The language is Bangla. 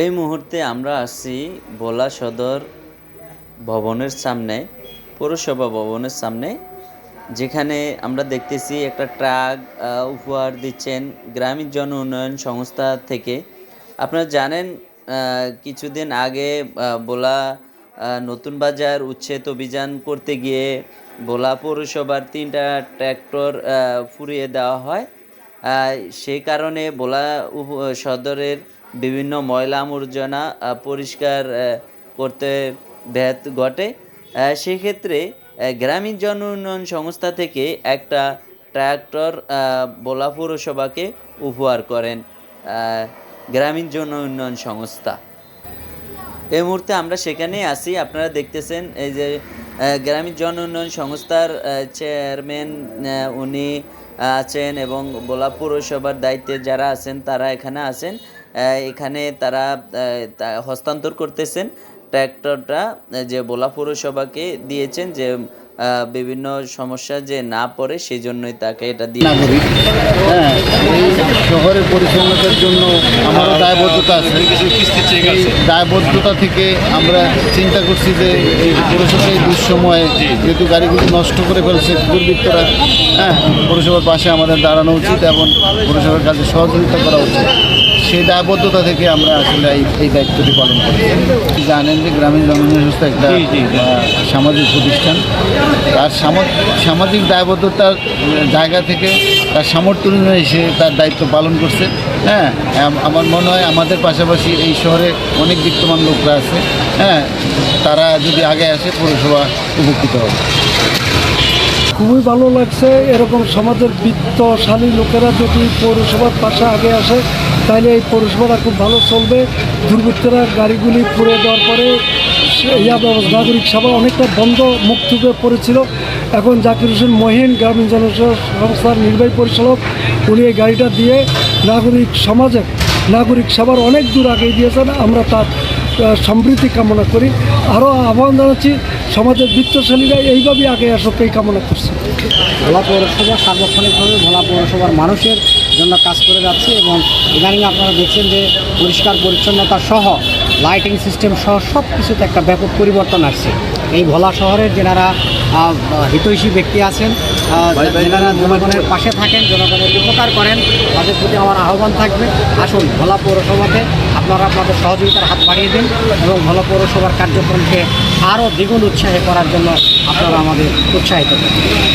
এই মুহূর্তে আমরা আছি ভোলা সদর ভবনের সামনে, পৌরসভা ভবনের সামনে, যেখানে আমরা দেখতেছি একটা ট্রাক উপহার দিচ্ছেন গ্রামীণ জন উন্নয়ন সংস্থা থেকে। আপনারা জানেন কিছুদিন আগে বোলা নতুন বাজার উচ্ছেদ অভিযান করতে গিয়ে বোলা পৌরসভার তিনটা ট্র্যাক্টর ফুরিয়ে দেওয়া হয়। সেই কারণে উপ- সদরের বিভিন্ন ময়লা আবর্জনা পরিষ্কার করতে ব্যাহত ঘটে। সেক্ষেত্রে গ্রামীণ জন উন্নয়ন সংস্থা থেকে একটা ট্রাক্টর ভোলা পৌরসভাকে উপহার করেন গ্রামীণ জন উন্নয়ন সংস্থা। এই মুহূর্তে আমরা সেখানেই আছি। আপনারা দেখতেছেন এই যে গ্রামীণ জন উন্নয়ন সংস্থার চেয়ারম্যান উনি আছেন এবং বোলা পৌরসভার দায়িত্বে যারা আছেন, তারা এখানে আছেন। এখানে তারা হস্তান্তর করতেছেন। ট্র্যাক্টরটা যে বোলা পৌরসভাকে দিয়েছেন যে বিভিন্ন সমস্যা যে না পড়ে সেই জন্যই তাকে এটা দিয়ে নাগরিক। হ্যাঁ শহরের পরিচ্ছন্নতার জন্য আমারও দায়বদ্ধতা আছে। দায়বদ্ধতা থেকে আমরা চিন্তা করছি যে এই পৌরসভার এই দুঃসময়ে যেহেতু গাড়িগুলো নষ্ট করে ফেলছে দুর্বৃত্তরা হ্যাঁ পৌরসভার পাশে আমাদের দাঁড়ানো উচিত এবং পৌরসভার কাছে সহযোগিতা করা উচিত। সেই দায়বদ্ধতা থেকে আমরা আসলে এই এই দায়িত্বটি পালন করি। জানেন যে গ্রামীণ জনগণ সংস্থা একটা সামাজিক প্রতিষ্ঠান। তার সামা- সামাজিক দায়বদ্ধতার জায়গা থেকে তার সামর্থ্য অনুযায়ী সে তার দায়িত্ব পালন করছে। হ্যাঁ আমার মনে হয় আমাদের পাশাপাশি এই শহরে অনেক বিত্তমান লোকরা আছে। হ্যাঁ তারা যদি আগে আসে পৌরসভা উপকৃত হবে। খুবই ভালো লাগছে, এরকম সমাজের বৃত্তশালী লোকেরা যদি পৌরসভার পাশে আগে আসে, তাহলে এই পৌরসভাটা খুব ভালো চলবে। দুর্বৃত্তরা গাড়িগুলি পুড়ে দেওয়ার পরে ইয়া ব্যবস্থা, নাগরিক সভা অনেকটা বন্ধ মুক্ত হয়ে পড়েছিল। এখন জাকির হোসেন মহিন গ্রামীণ সংস্থার নির্বাহী পরিচালক, উনি এই গাড়িটা দিয়ে নাগরিক সমাজে, নাগরিক সভার অনেক দূর আগে দিয়েছেন। আমরা তার সমৃদ্ধি কামনা করি। আরও আহ্বান জানাচ্ছি সমাজের বিত্তশালীরা এইভাবেই আগে আসুক এই কামনা করছে। ভোলা পৌরসভা সার্বক্ষণিকভাবে ভোলা পৌরসভার মানুষের জন্য কাজ করে যাচ্ছে এবং ইদানিং আপনারা দেখছেন যে পরিষ্কার পরিচ্ছন্নতা সহ লাইটিং সিস্টেম সহ সব কিছুতে একটা ব্যাপক পরিবর্তন আসছে। এই ভোলা শহরের যেনারা হিতৈষী ব্যক্তি আছেন যেনারা জনগণের পাশে থাকেন জনগণের উপকার করেন তাদের প্রতি আমার আহ্বান থাকবে। আসুন ভোলা পৌরসভাতে আপনারা আপনাদের সহযোগিতার হাত বাড়িয়ে দিন এবং ভালো পৌরসভার কার্যক্রমকে আরও দ্বিগুণ উৎসাহী করার জন্য আপনারা আমাদের উৎসাহিত করুন।